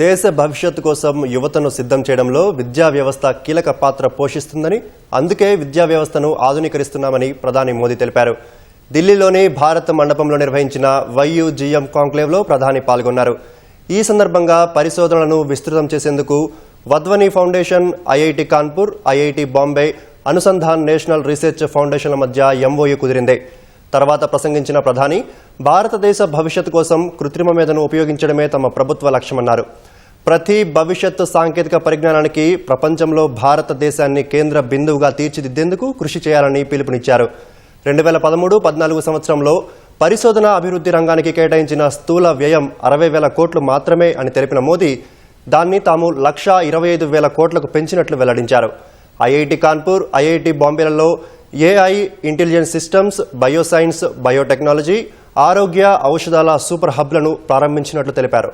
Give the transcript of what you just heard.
దేశ భవిష్యత్తు కోసం యువతను సిద్ధం చేయడంలో విద్యా వ్యవస్థ కీలక పాత్ర పోషిస్తుందని అందుకే విద్యా వ్యవస్థను ఆధునీకరిస్తున్నామని ప్రధాని మోదీ తెలిపారు. ఢిల్లీలోని భారత్ మండపంలో నిర్వహించిన వైయుజిఎం కాంక్లేవ్లో ప్రధాని పాల్గొన్నారు. ఈ సందర్భంగా పరిశోధనలను విస్తృతం చేసేందుకు Wadhwani foundation IIT Kanpur IIT Bombay Anusandhan national research ఫౌండేషన్ల మధ్య ఎంఓయూ కుదిరింది. తర్వాత ప్రసంగించిన ప్రధాని భారతదేశ భవిష్యత్తు కోసం కృత్రిమ మేధను ఉపయోగించడమే తమ ప్రభుత్వ లక్ష్యమన్నారు. ప్రతి భవిష్యత్ సాంకేతిక పరిజ్ఞానానికి ప్రపంచంలో భారతదేశాన్ని కేంద్ర బిందువుగా తీర్చిదిద్దేందుకు కృషి చేయాలని పిలుపునిచ్చారు. రెండు వేల పదమూడు పద్నాలుగు సంవత్సరంలో పరిశోధన అభివృద్ధి రంగానికి కేటాయించిన స్థూల వ్యయం అరవై వేల కోట్లు మాత్రమే అని తెలిపిన మోదీ దాన్ని తాము లక్షా ఇరవై ఐదు వేల కోట్లకు పెంచినట్లు వెల్లడించారు. IIT Kanpur IIT బాంబేలలో AI intelligence systems bioscience biotechnology ఆరోగ్య ఔషధాల సూపర్ హబ్లను ప్రారంభించినట్లు తెలిపారు.